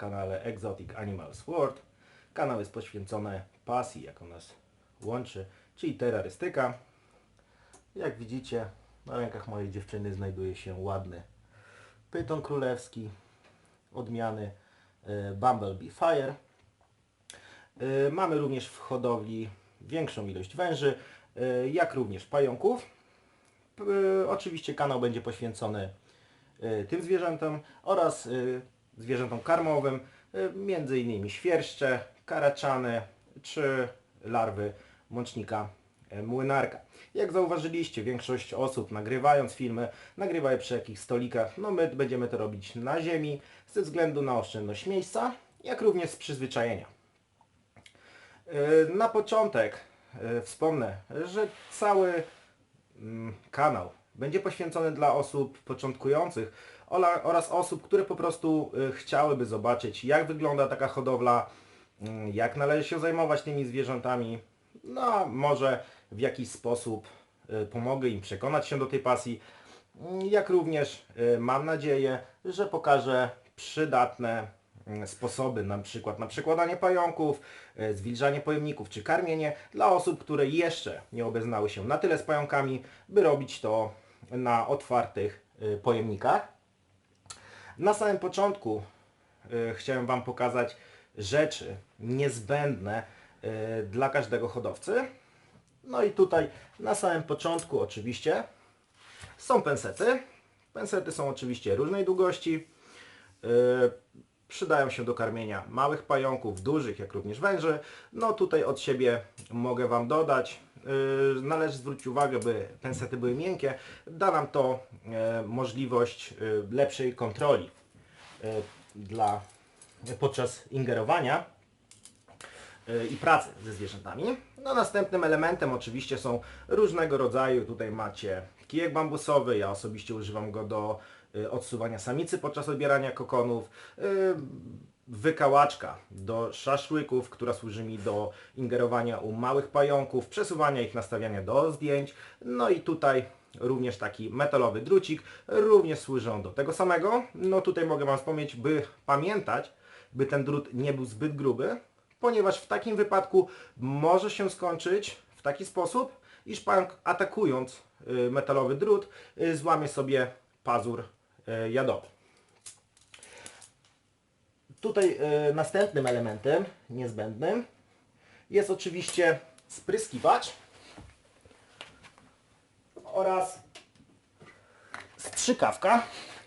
kanale Exotic Animals World. Kanał jest poświęcony pasji, jaką nas łączy, czyli terrorystyka. Jak widzicie, na rękach mojej dziewczyny znajduje się ładny pyton królewski, odmiany e, Bumblebee Fire. E, Mamy również w hodowli większą ilość węży, e, jak również pająków. Oczywiście kanał będzie poświęcony tym zwierzętom oraz zwierzętom karmowym, między innymi świerszcze, karaczany czy larwy mącznika e, młynarka. Jak zauważyliście, większość osób nagrywając filmy, nagrywa je przy jakichś stolikach. No my będziemy to robić na ziemi ze względu na oszczędność miejsca, jak również z przyzwyczajenia. E, Na początek e, wspomnę, że cały mm, kanał będzie poświęcony dla osób początkujących oraz osób, które po prostu y, chciałyby zobaczyć jak wygląda taka hodowla, mm, jak należy się zajmować tymi zwierzętami. No, może w jakiś sposób y, pomogę im przekonać się do tej pasji. Mm, Jak również y, mam nadzieję, że pokażę przydatne mm, sposoby, na przykład na przekładanie pająków, zwilżanie pojemników czy karmienie dla osób, które jeszcze nie obeznały się na tyle z pająkami, by robić to na otwartych y, pojemnikach. Na samym początku y, chciałem Wam pokazać rzeczy niezbędne y, dla każdego hodowcy. No i tutaj na samym początku oczywiście są pensety. Pensety są oczywiście różnej długości. Przydają się do karmienia małych pająków, dużych, jak również węży. No tutaj od siebie mogę Wam dodać. Yy, należy zwrócić uwagę, by pensety były miękkie. Da nam to e, możliwość e, lepszej kontroli dla, podczas ingerowania i pracy ze zwierzętami. No następnym elementem oczywiście są różnego rodzaju, tutaj macie kijek bambusowy, ja osobiście używam go do odsuwania samicy podczas odbierania kokonów, wykałaczka do szaszłyków, która służy mi do ingerowania u małych pająków, przesuwania ich, nastawiania do zdjęć, no i tutaj również taki metalowy drucik, również służy on do tego samego. No tutaj mogę Wam wspomnieć, by pamiętać, by ten drut nie był zbyt gruby, ponieważ w takim wypadku może się skończyć w taki sposób, iż pająk atakując y, metalowy drut y, złamie sobie pazur y, jadowy. Tutaj y, następnym elementem niezbędnym jest oczywiście spryskiwacz oraz strzykawka.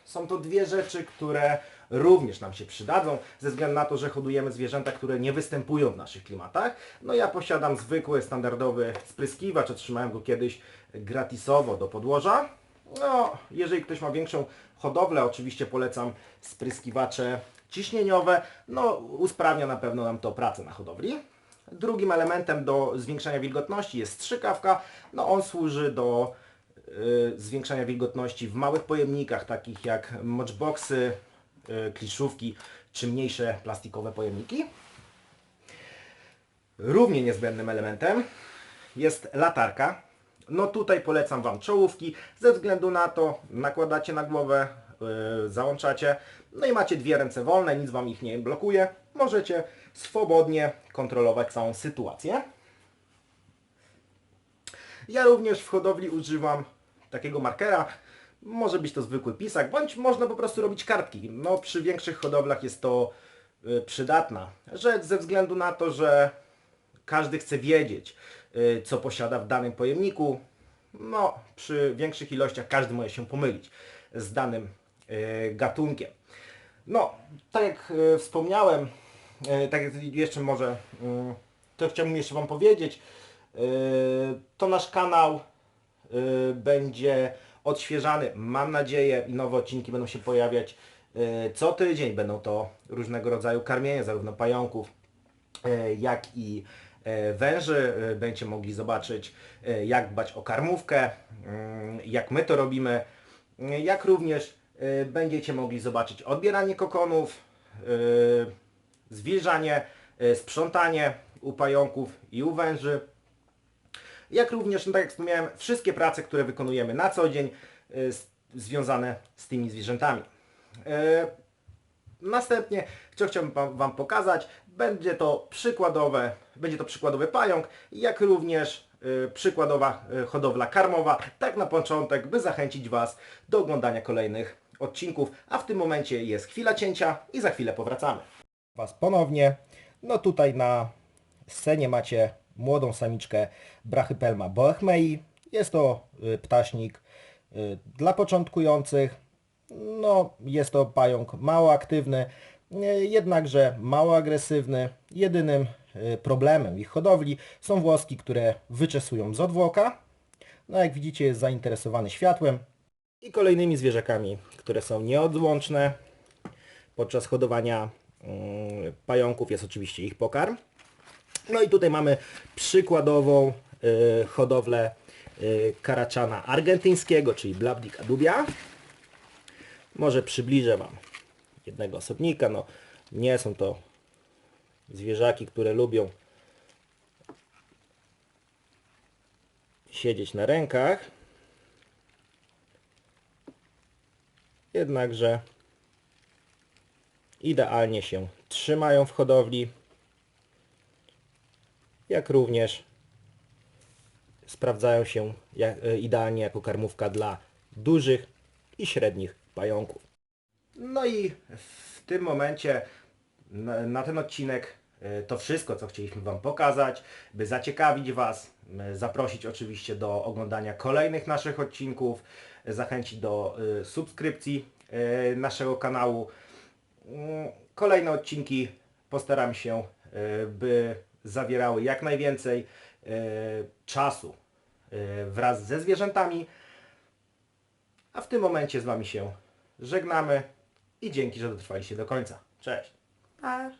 Są to dwie rzeczy, które również nam się przydadzą, ze względu na to, że hodujemy zwierzęta, które nie występują w naszych klimatach. No ja posiadam zwykły, standardowy spryskiwacz, otrzymałem go kiedyś gratisowo do podłoża. No, jeżeli ktoś ma większą hodowlę, oczywiście polecam spryskiwacze ciśnieniowe. No, usprawnia na pewno nam to pracę na hodowli. Drugim elementem do zwiększania wilgotności jest strzykawka. No, on służy do y, zwiększania wilgotności w małych pojemnikach, takich jak moczboxy, y, kliszówki czy mniejsze plastikowe pojemniki. Równie niezbędnym elementem jest latarka. No tutaj polecam Wam czołówki, ze względu na to nakładacie na głowę, załączacie, no i macie dwie ręce wolne, nic Wam ich nie blokuje. Możecie swobodnie kontrolować całą sytuację. Ja również w hodowli używam takiego markera. Może być to zwykły pisak, bądź można po prostu robić kartki. No przy większych hodowlach jest to y, przydatna rzecz ze względu na to, że każdy chce wiedzieć, y, co posiada w danym pojemniku. No, przy większych ilościach każdy może się pomylić z danym gatunkiem. No, tak jak y, wspomniałem, y, tak jak jeszcze może, to chciałbym jeszcze Wam powiedzieć, to nasz kanał będzie odświeżany, mam nadzieję, nowe odcinki będą się pojawiać co tydzień. Będą to różnego rodzaju karmienia, zarówno pająków, e, jak i e, węży. E, Będziecie mogli zobaczyć, e, jak dbać o karmówkę, mm, jak my to robimy, e, jak również e, będziecie mogli zobaczyć odbieranie kokonów, e, zwilżanie, e, sprzątanie u pająków i u węży, jak również, no tak jak wspomniałem, wszystkie prace, które wykonujemy na co dzień związane z tymi zwierzętami. Następnie, co chciałbym wam, pokazać, będzie to przykładowe, będzie to przykładowy pająk, jak również y, przykładowa y, hodowla karmowa, tak na początek, by zachęcić Was do oglądania kolejnych odcinków, a w tym momencie jest chwila cięcia i za chwilę powracamy. Was ponownie, no tutaj na scenie macie młodą samiczkę Brachypelma boechmei, jest to y, ptaśnik y, dla początkujących, no, jest to pająk mało aktywny, e, jednakże mało agresywny. Jedynym problemem ich hodowli są włoski, które wyczesują z odwłoka. No, jak widzicie jest zainteresowany światłem. I kolejnymi zwierzakami, które są nieodłączne podczas hodowania mm, pająków jest oczywiście ich pokarm. No i tutaj mamy przykładową y, hodowlę y, karaczana argentyńskiego, czyli Blabdika dubia. Może przybliżę Wam jednego osobnika. No, nie są to zwierzaki, które lubią siedzieć na rękach. Jednakże idealnie się trzymają w hodowli, jak również sprawdzają się e, idealnie jako karmówka dla dużych i średnich pająków. No i w tym momencie na, ten odcinek e, to wszystko, co chcieliśmy Wam pokazać, by zaciekawić Was, zaprosić oczywiście do oglądania kolejnych naszych odcinków, zachęcić do e, subskrypcji e, naszego kanału. Mm, Kolejne odcinki postaram się, e, by zawierały jak najwięcej czasu wraz ze zwierzętami. A w tym momencie z Wami się żegnamy i dzięki, że dotrwaliście do końca. Cześć! Pa.